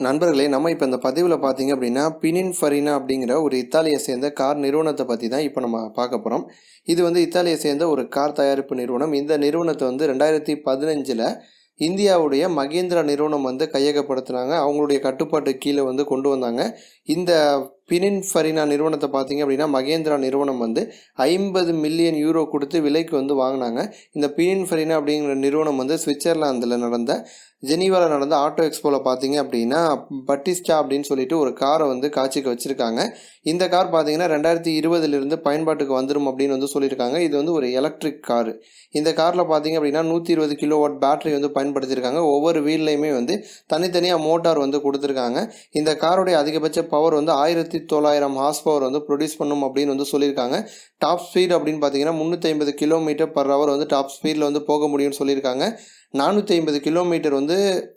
நண்பர்களே நம்ம இப்போ இந்த பதிவில் பார்த்தீங்க அப்படின்னா பினின் ஃபரினா அப்படிங்கிற ஒரு இத்தாலியை சேர்ந்த கார் நிறுவனத்தை பற்றி தான் இப்போ நம்ம பார்க்க போகிறோம் இது வந்து இத்தாலியை சேர்ந்த ஒரு கார் தயாரிப்பு நிறுவனம். இந்த நிறுவனத்தை வந்து ரெண்டாயிரத்தி பதினஞ்சில் இந்தியாவுடைய மகேந்திரா நிறுவனம் வந்து கையகப்படுத்தினாங்க. அவங்களுடைய கட்டுப்பாட்டு கீழே வந்து கொண்டு வந்தாங்க. இந்த பினின் ஃபரினா நிறுவனத்தை பார்த்தீங்க அப்படின்னா மகேந்திரா நிறுவனம் வந்து ஐம்பது மில்லியன் யூரோ கொடுத்து விலைக்கு வந்து வாங்கினாங்க. இந்த பினின் ஃபரினா அப்படிங்கிற நிறுவனம் வந்து சுவிட்சர்லாந்தில் நடந்த ஜெனீவாவில் நடந்த ஆட்டோ எக்ஸ்போவில் பார்த்தீங்க அப்படின்னா பட்டிஸ்டா அப்படின்னு சொல்லிட்டு ஒரு காரை வந்து காட்சிக்கு வச்சுருக்காங்க. இந்த கார் பார்த்தீங்கன்னா ரெண்டாயிரத்தி இருபதுலேருந்து பயன்பாட்டுக்கு வந்துடும் அப்படின்னு வந்து சொல்லியிருக்காங்க. இது வந்து ஒரு எலக்ட்ரிக் கார் இந்த காரில் பார்த்தீங்க அப்படின்னா நூற்றி இருபது கிலோ வாட் பேட்டரி வந்து பயன்படுத்தியிருக்காங்க. ஒவ்வொரு வீல்லையுமே வந்து தனித்தனியாக மோட்டார் வந்து கொடுத்துருக்காங்க. இந்த காரோடைய அதிகபட்ச பவர் வந்து ஆயிரத்தி தொள்ளாயிரம் ஹார்ஸ் பவர் வந்து ப்ரொடியூஸ் பண்ணும் அப்படின்னு வந்து சொல்லியிருக்காங்க. டாப் ஸ்பீட் அப்படின்னு பார்த்தீங்கன்னா முந்நூற்றி ஐம்பது கிலோமீட்டர் பர் ஹவர் வந்து டாப் ஸ்பீடில் வந்து போக முடியும்னு சொல்லியிருக்காங்க. நானூற்றி ஐம்பது கிலோமீட்டர் வந்து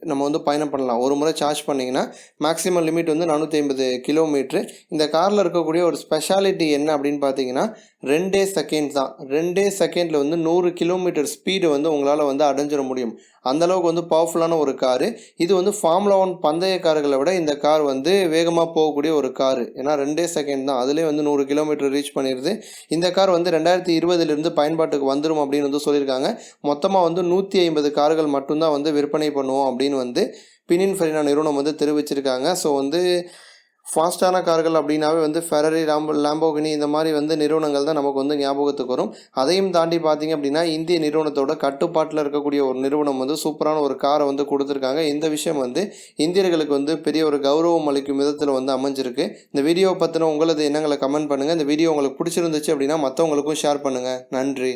நம்ம வந்து பயணம் பண்ணலாம். ஒரு முறை சார்ஜ் பண்ணிங்கன்னா மேக்ஸிமம் லிமிட் வந்து நானூற்றி ஐம்பது கிலோமீட்ரு இந்த காரில் இருக்கக்கூடிய ஒரு ஸ்பெஷாலிட்டி என்ன அப்படின்னு பார்த்தீங்கன்னா ரெண்டே செகண்ட் தான். ரெண்டே செகண்டில் வந்து நூறு கிலோமீட்டர் ஸ்பீடு வந்து உங்களால் வந்து அடைஞ்சிட முடியும். அந்தளவுக்கு வந்து பவர்ஃபுல்லான ஒரு காரு இது வந்து ஃபார்முலா ஒன் பந்தய கார்களை விட இந்த கார் வந்து வேகமாக போகக்கூடிய ஒரு காரு ஏன்னா ரெண்டே செகண்ட் தான். அதுலேயே வந்து நூறு கிலோமீட்டர் ரீச் பண்ணிடுது. இந்த கார் வந்து ரெண்டாயிரத்தி இருபதுலேருந்து பயன்பாட்டுக்கு வந்துடும் அப்படின்னு வந்து சொல்லியிருக்காங்க. மொத்தமாக வந்து நூற்றி ஐம்பது கார்கள் மட்டும்தான் வந்து விற்பனை பண்ணுவோம் அப்படின்னு வந்து பினின் ஃபெரினா நிறுவனம் வந்து தெரிவிச்சிருக்காங்க. ஸோ வந்து ஃபாஸ்ட்டான கார்கள் அப்படின்னாவே வந்து ஃபெரரி லாம்போ லாம்போகினி இந்த மாதிரி வந்து நிறுவனங்கள் தான் நமக்கு வந்து ஞாபகத்துக்கு வரும். அதையும் தாண்டி பார்த்தீங்க அப்படின்னா இந்திய நிறுவனத்தோட கட்டுப்பாட்டில் இருக்கக்கூடிய ஒரு நிறுவனம் வந்து சூப்பரான ஒரு காரை வந்து கொடுத்துருக்காங்க. இந்த விஷயம் வந்து இந்தியர்களுக்கு வந்து பெரிய ஒரு கௌரவம் அளிக்கும் விதத்தில் வந்து அமைஞ்சிருக்கு. இந்த வீடியோவை பற்றின உங்களது எண்ணங்களை கமெண்ட் பண்ணுங்கள் இந்த வீடியோ உங்களுக்கு பிடிச்சிருந்துச்சு அப்படின்னா மற்றவங்களுக்கும் ஷேர் பண்ணுங்கள் நன்றி.